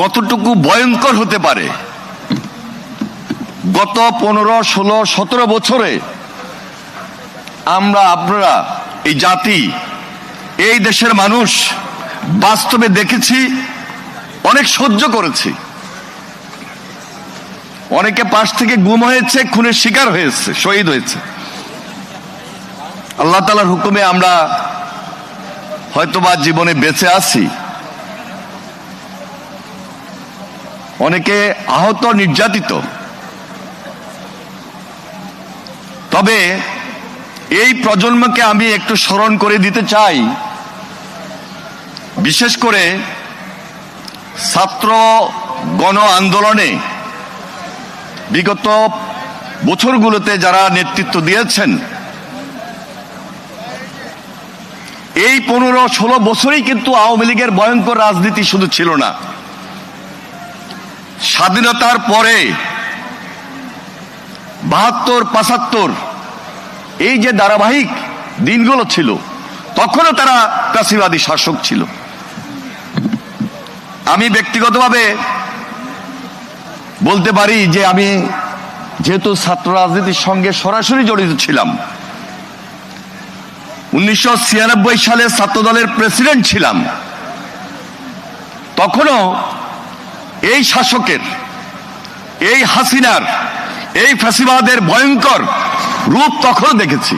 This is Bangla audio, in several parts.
কতটুকু ভয়ঙ্কর হতে পারে? গত পনেরো, ষোলো, সতেরো বছরে আমরা আপনারা, এই জাতি, এই দেশের মানুষ বাস্তবে দেখেছি, অনেক সহ্য করেছি। অনেকে পাশ থেকে গুম হয়েছে, খুনের শিকার হয়েছে, শহীদ হয়েছে। আল্লাহ তালার হুকুমে আমরা হয়তোবা জীবনে বেঁচে আছি। অনেকে আহত নির্যাতিত। তবে এই প্রজন্মকে আমি একটু স্মরণ করে দিতে চাই। বিশেষ করে ছাত্র গণ আন্দোলনে বিগত বছরগুলোতে যারা নেতৃত্ব দিয়েছেন, এই পনেরো ষোলো বছরই কিন্তু আওয়ামী লীগের ভয়ঙ্কর রাজনীতি শুধু ছিল না। স্বাধীনতার পরে বাহাত্তর, পাঁচাত্তর, এই যে ধারাবাহিক দিনগুলো ছিল, তখনও তারা প্রাসীবাদী শাসক ছিল। আমি ব্যক্তিগতভাবে বলতে পারি যে আমি যেহেতু ছাত্র রাজনীতির সঙ্গে সরাসরি জড়িত ছিলাম, উনিশশো ছিয়ানব্বই সালে ছাত্র দলের প্রেসিডেন্ট ছিলাম, তখনও এই শাসকের, এই হাসিনার, এই ফ্যাসিবাদের ভয়ঙ্কর রূপ তখন দেখেছি।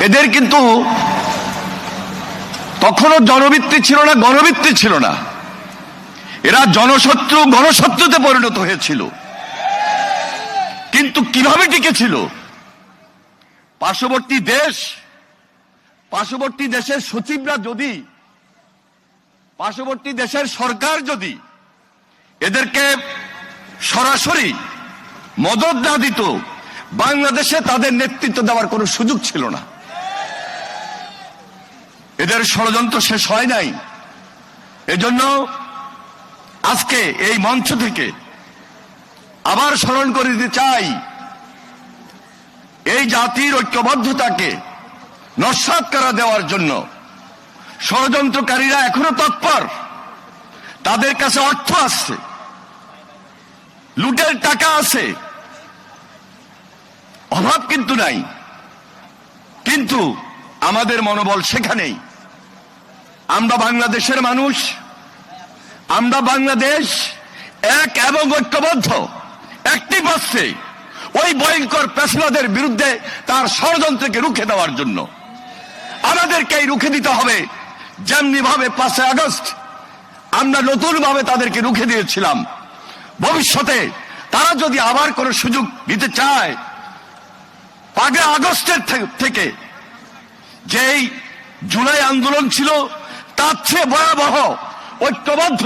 এদের কিন্তু তখনও জনবৃত্তি ছিল না গণভিত্তি ছিল না। এরা জনশত্রু, গণশত্রুতে পরিণত হয়েছিল। কিন্তু কীভাবে টিকেছিল? পার্শ্ববর্তী দেশ, পার্শ্ববর্তী দেশের সচিবরা যদি পার্শ্ববর্তী দেশের সরকার যদি এদেরকে সরাসরি মদত না দিত, বাংলাদেশে তাদের নেতৃত্ব দেওয়ার কোনো সুযোগ ছিল না। এদের ষড়যন্ত্র শেষ হয় নাই। এজন্য আজকে এই মঞ্চ থেকে আবার স্মরণ করে দিতে চাই, এই জাতির ঐক্যবদ্ধতাকে নস্বাত করা দেওয়ার জন্য ষড়যন্ত্রকারীরা এখনও তৎপর। তাদের কাছে অর্থ আসছে লুটের টাকা আছে। অভাব কিন্তু নাই। কিন্তু আমাদের মনোবল সেখানেই। আমরা বাংলাদেশের মানুষ। আমরা বাংলাদেশ এক এবং ঐক্যবদ্ধ, একটি পাচ্ছে ওই ভয়ঙ্কর পেশাদের বিরুদ্ধে তার ষড়যন্ত্রকে রুখে দেওয়ার জন্য। আমাদেরকেই রুখে দিতে হবে যেমনি ভাবে পাঁচে আগস্ট আমরা নতুন ভাবে তাদেরকে রুখে দিয়েছিলাম। ভবিষ্যতে তারা যদি আবার কোনো সুযোগ দিতে চায় আগে আগস্টের থেকে যেই জুলাই আন্দোলন ছিল, তার চেয়ে ভয়াবহ, ঐক্যবদ্ধ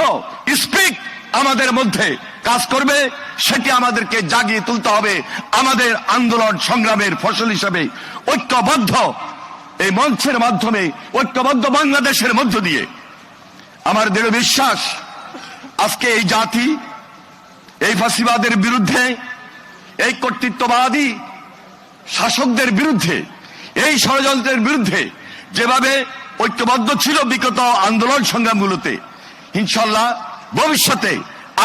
স্পিক আমাদের মধ্যে কাজ করবে, সেটি আমাদেরকে জাগিয়ে তুলতে হবে। আমাদের আন্দোলন সংগ্রামের ফসল হিসেবে ঐক্যবদ্ধ এই মঞ্চের মাধ্যমে ঐক্যবদ্ধ বাংলাদেশের মধ্য দিয়ে আমার দৃঢ় বিশ্বাস, আজকে এই জাতি, এই ফাঁসিবাদের বিরুদ্ধে, এই কর্তৃত্ববাদী শাসকদের বিরুদ্ধে, এই ষড়যন্ত্রের বিরুদ্ধে যেভাবে ঐক্যবদ্ধ ছিল বিগত আন্দোলন সংগ্রামগুলোতে, ইনশাল্লাহ ভবিষ্যতে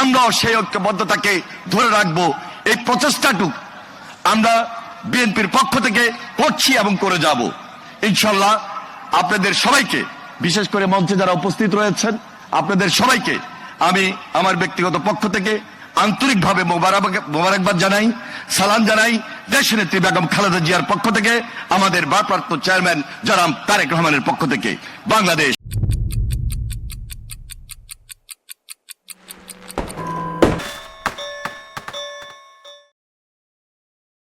আমরাও সেই ঐক্যবদ্ধতাকে ধরে রাখব। এই প্রচেষ্টাটুক আমরা বিএনপির পক্ষ থেকে করছি এবং করে যাব। ইনশাল্লাহ আপনাদের সবাইকে, বিশেষ করে মঞ্চে যারা উপস্থিত রয়েছেন, আপনাদের সবাইকে আমি আমার ব্যক্তিগত পক্ষ থেকে আন্তরিকভাবে মোবারক- মোবারকবাদ জানাই, সালাম জানাই দেশ নেত্রী বেগম খালেদা জিয়ার পক্ষ থেকে, আমাদের ভারপ্রাপ্ত চেয়ারম্যান জনাব তারেক রহমানের পক্ষ থেকে। বাংলাদেশ